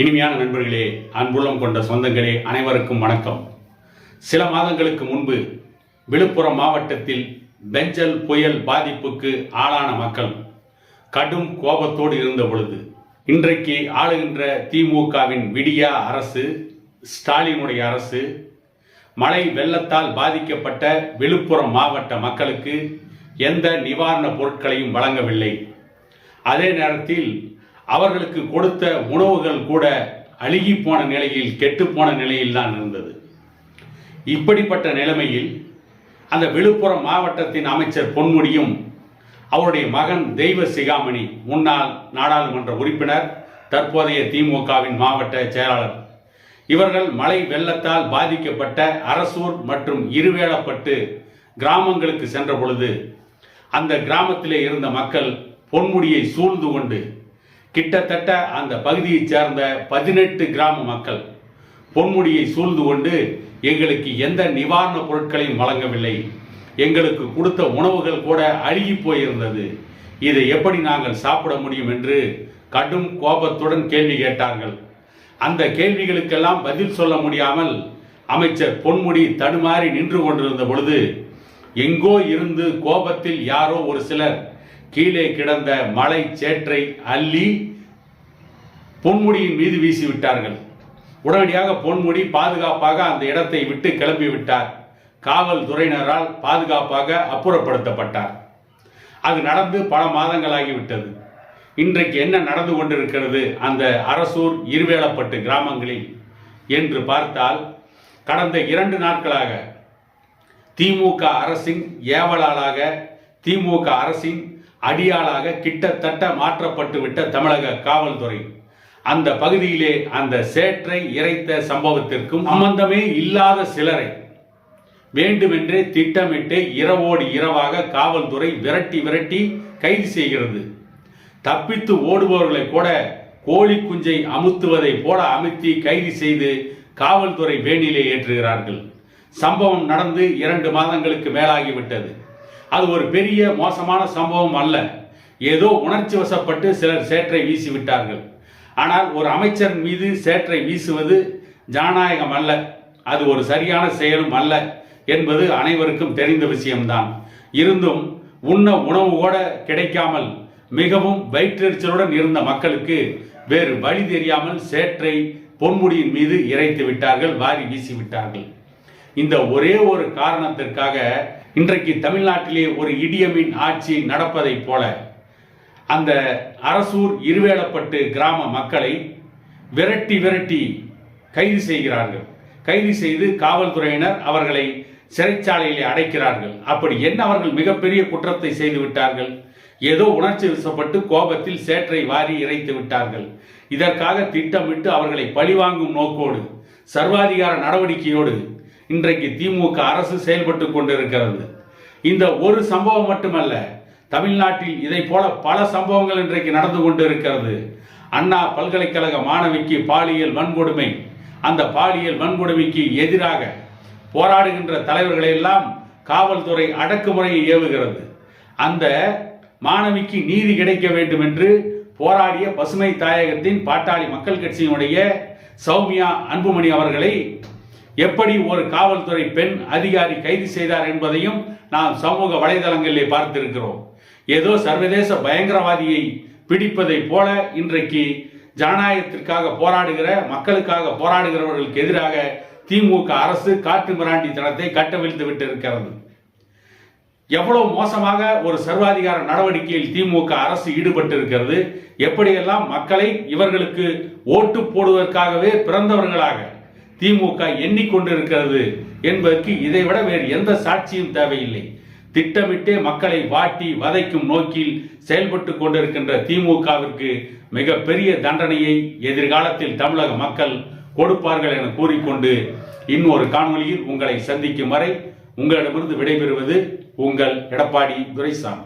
இனிமையான நண்பர்களே அன்புள்ளம் கொண்ட சொந்தங்களே அனைவருக்கும் வணக்கம். சில மாதங்களுக்கு முன்பு விழுப்புரம் மாவட்டத்தில் பெஞ்சல் புயல் பாதிப்புக்கு ஆளான மக்கள் கடும் கோபத்தோடு இருந்த பொழுது இன்றைக்கு ஆளுகின்ற திமுகவின் விடியா அரசு ஸ்டாலினுடைய அரசு மழை வெள்ளத்தால் பாதிக்கப்பட்ட விழுப்புரம் மாவட்ட மக்களுக்கு எந்த நிவாரணப் பொருட்களையும் வழங்கவில்லை. அதே நேரத்தில் அவர்களுக்கு கொடுத்த உணவுகள் கூட அழுகி போன நிலையில் கெட்டுப்போன நிலையில் தான் இருந்தது. இப்படிப்பட்ட நிலைமையில் அந்த விழுப்புரம் மாவட்டத்தின் அமைச்சர் பொன்முடியும் அவருடைய மகன் தெய்வ சிகாமணி முன்னாள் நாடாளுமன்ற உறுப்பினர் தற்போதைய திமுகவின் மாவட்ட செயலாளர். இவர்கள் மழை வெள்ளத்தால் பாதிக்கப்பட்ட அரசூர் மற்றும் இருவேளப்பட்டு கிராமங்களுக்கு சென்ற பொழுது அந்த கிராமத்திலே இருந்த மக்கள் பொன்முடியை சூழ்ந்து கொண்டு கிட்டத்தட்ட அந்த பகுதியைச் சேர்ந்த பதினெட்டு கிராம மக்கள் பொன்முடியை சூழ்ந்து கொண்டு எங்களுக்கு எந்த நிவாரணப் பொருட்களையும் வழங்கவில்லை. எங்களுக்கு கொடுத்த உணவுகள் கூட அழுகி போயிருந்தது. இதை எப்படி நாங்கள் சாப்பிட முடியும் என்று கடும் கோபத்துடன் கேள்வி கேட்டார்கள். அந்த கேள்விகளுக்கெல்லாம் பதில் சொல்ல முடியாமல் அமைச்சர் பொன்முடி தடுமாறி நின்று கொண்டிருந்த பொழுது எங்கோ இருந்து கோபத்தில் யாரோ ஒரு சிலர் கீழே கிடந்த மலை சேற்றை அள்ளி பொன்முடியின் மீது வீசி விட்டார்கள். உடனடியாக பொன்முடி பாதுகாப்பாக அந்த இடத்தை விட்டு கிளம்பி விட்டார். காவல்துறையினரால் பாதுகாப்பாக அப்புறப்படுத்தப்பட்டார். அது நடந்து பல மாதங்களாகிவிட்டது இன்றைக்கு என்ன நடந்து கொண்டிருக்கிறது அந்த அரசூர் இருவேளப்பட்டு கிராமங்களில் என்று பார்த்தால் கடந்த இரண்டு நாட்களாக திமுக அரசின் ஏவலாளாக திமுக அரசின் அடியாளாக கிட்டத்தட்ட மாற்றப்பட்டு விட்ட தமிழக காவல்துறை. அந்த பகுதியிலே அந்த சேற்றை இறைத்த சம்பவத்திற்கும் சம்பந்தமே இல்லாத சிலரை வேண்டுமென்றே திட்டமிட்டு இரவோடு இரவாக காவல்துறை விரட்டி விரட்டி கைது செய்கிறது. தப்பித்து ஓடுபவர்களை கூட கோழி குஞ்சை அமுத்துவதை போல அமுத்தி கைது செய்து காவல்துறை வேணிலே ஏற்றுகிறார்கள். சம்பவம் நடந்து இரண்டு மாதங்களுக்கு மேலாகிவிட்டது. அது ஒரு பெரிய மோசமான சம்பவம் அல்ல. ஏதோ உணர்ச்சி வசப்பட்டு சிலர் சேற்றை வீசி விட்டார்கள் ஆனால் ஒரு அமைச்சர் மீது சேற்றை வீசுவது ஜனநாயகம் அல்ல. அது ஒரு சரியான செயலும் அல்ல என்பது அனைவருக்கும் தெரிந்த விஷயம்தான். இருந்தும் உண்ண உணவு கூட கிடைக்காமல் மிகவும் வயிற்றெரிச்சலுடன் இருந்த மக்களுக்கு வேறு வழி தெரியாமல் சேற்றை பொன்முடியின் மீது இறைத்து விட்டார்கள் வாரி வீசி விட்டார்கள் இந்த ஒரே ஒரு காரணத்திற்காக இன்றைக்கு தமிழ்நாட்டிலே ஒரு இடியமின் ஆட்சி நடப்பதைப் போல அந்த அரசூர் இருவேளப்பட்டு கிராம மக்களை விரட்டி விரட்டி கைது செய்கிறார்கள். கைது செய்து காவல்துறையினர் அவர்களை சிறைச்சாலையிலே அடைக்கிறார்கள். அப்படி என்ன அவர்கள் மிகப்பெரிய குற்றத்தை செய்து விட்டார்கள்? ஏதோ உணர்ச்சி வசப்பட்டு கோபத்தில் சேற்றை வாரி இறைத்து விட்டார்கள். இதற்காக திட்டமிட்டு அவர்களை பழிவாங்கும் நோக்கோடு சர்வாதிகார நடவடிக்கையோடு இன்றைக்கு திமுக அரசு செயல்பட்டு கொண்டிருக்கிறது. இந்த ஒரு சம்பவம் மட்டுமல்ல தமிழ்நாட்டில் இதை போல பல சம்பவங்கள் இன்றைக்கு நடந்து கொண்டிருக்கிறது. அண்ணா பல்கலைக்கழக மாணவிக்கு பாலியல் வன்கொடுமை. அந்த பாலியல் வன்கொடுமைக்கு எதிராக போராடுகின்ற தலைவர்களை எல்லாம் காவல்துறை அடக்குமுறையை ஏவுகிறது. அந்த மாணவிக்கு நீதி கிடைக்க வேண்டும் என்று போராடிய பசுமை தாயகத்தின் பாட்டாளி மக்கள் கட்சியினுடைய சௌமியா அன்புமணி அவர்களை எப்படி ஒரு காவல்துறை பெண் அதிகாரி கைது செய்தார் என்பதையும் நாம் சமூக வலைதளங்களிலே பார்த்திருக்கிறோம். ஏதோ சர்வதேச பயங்கரவாதியை பிடிப்பதை போல இன்றைக்கு ஜனநாயகத்திற்காக போராடுகிற மக்களுக்காக போராடுகிறவர்களுக்கு எதிராக திமுக அரசு காட்டு மிராண்டித்தனத்தை கட்டவிழ்த்து விட்டிருக்கிறது. எவ்வளவு மோசமாக ஒரு சர்வாதிகார நடவடிக்கையில் திமுக அரசு ஈடுபட்டு இருக்கிறது எப்படியெல்லாம் மக்களை இவர்களுக்கு ஓட்டு போடுவதற்காகவே பிறந்தவர்களாக திமுக எண்ணிக்கொண்டிருக்கிறது என்பதற்கு இதைவிட வேறு எந்த சாட்சியும் தேவையில்லை. திட்டமிட்டே மக்களை வாட்டி வதைக்கும் நோக்கில் செயல்பட்டு கொண்டிருக்கின்ற திமுகவிற்கு மிகப்பெரிய தண்டனையை எதிர்காலத்தில் தமிழக மக்கள் கொடுப்பார்கள் என கூறிக்கொண்டு இன்னொரு காணொலியில் உங்களை சந்திக்கும் வரை உங்களிடமிருந்து விடைபெறுவது உங்கள் எடப்பாடி துரைசாமி.